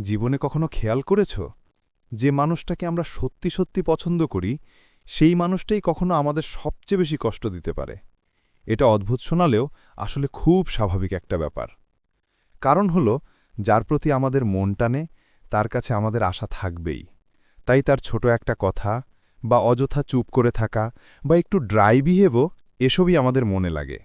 জীবনে কখনো খেয়াল করেছ? যে মানুষটাকে আমরা সত্যি সত্যি পছন্দ করি, সেই মানুষটাই কখনো আমাদের সবচেয়ে বেশি কষ্ট দিতে পারে। এটা অদ্ভুত শোনালেও আসলে খুব স্বাভাবিক একটা ব্যাপার। কারণ হল, যার প্রতি আমাদের মন টানে, তার কাছে আমাদের আশা থাকবেই। তাই তার ছোট একটা কথা বা অযথা চুপ করে থাকা বা একটু ড্রাই বিহেভও এসবই আমাদের মনে লাগে।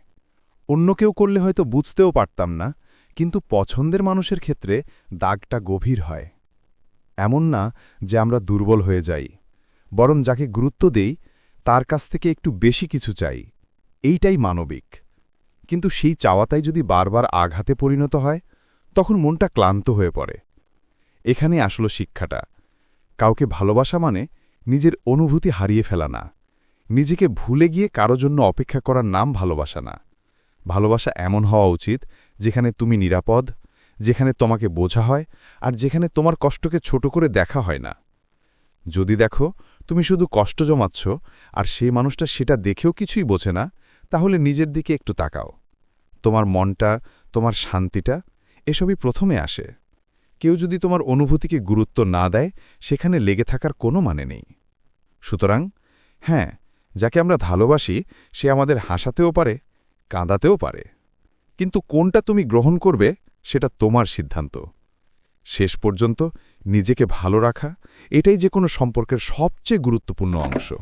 অন্য কেউ করলে হয়তো বুঝতেও পারতাম না কিন্তু পছন্দের মানুষের ক্ষেত্রে দাগটা গভীর হয়। এমন না যে আমরা দুর্বল হয়ে যাই, বরং যাকে গুরুত্ব দেই, তার কাছ থেকে একটু বেশি কিছু চাই। এইটাই মানবিক। কিন্তু সেই চাওয়াতাই যদি বারবার আঘাতে পরিণত হয়, তখন মনটা ক্লান্ত হয়ে পড়ে। এখানে আসলো শিক্ষাটা। কাউকে ভালোবাসা মানে নিজের অনুভূতি হারিয়ে ফেলা না। নিজেকে ভুলে গিয়ে কারও জন্য অপেক্ষা করার নাম ভালোবাসা না। ভালোবাসা এমন হওয়া উচিত যেখানে তুমি নিরাপদ, যেখানে তোমাকে বোঝা হয় আর যেখানে তোমার কষ্টকে ছোট করে দেখা হয় না। যদি দেখো তুমি শুধু কষ্ট জমাচ্ছ আর সেই মানুষটা সেটা দেখেও কিছুই বোঝে না, তাহলে নিজের দিকে একটু তাকাও। তোমার মনটা, তোমার শান্তিটা এসবই প্রথমে আসে। কেউ যদি তোমার অনুভূতিকে গুরুত্ব না দেয়, সেখানে লেগে থাকার কোনো মানে নেই। সুতরাং হ্যাঁ যাকে আমরা ভালোবাসি, সে আমাদের হাসাতেও পারে কাঁদাতেও পারে। কিন্তু কোনটা তুমি গ্রহণ করবে, সেটা তোমার সিদ্ধান্ত। শেষ পর্যন্ত নিজেকে ভালো রাখা, এটাই যে কোনো সম্পর্কের সবচেয়ে গুরুত্বপূর্ণ অংশ।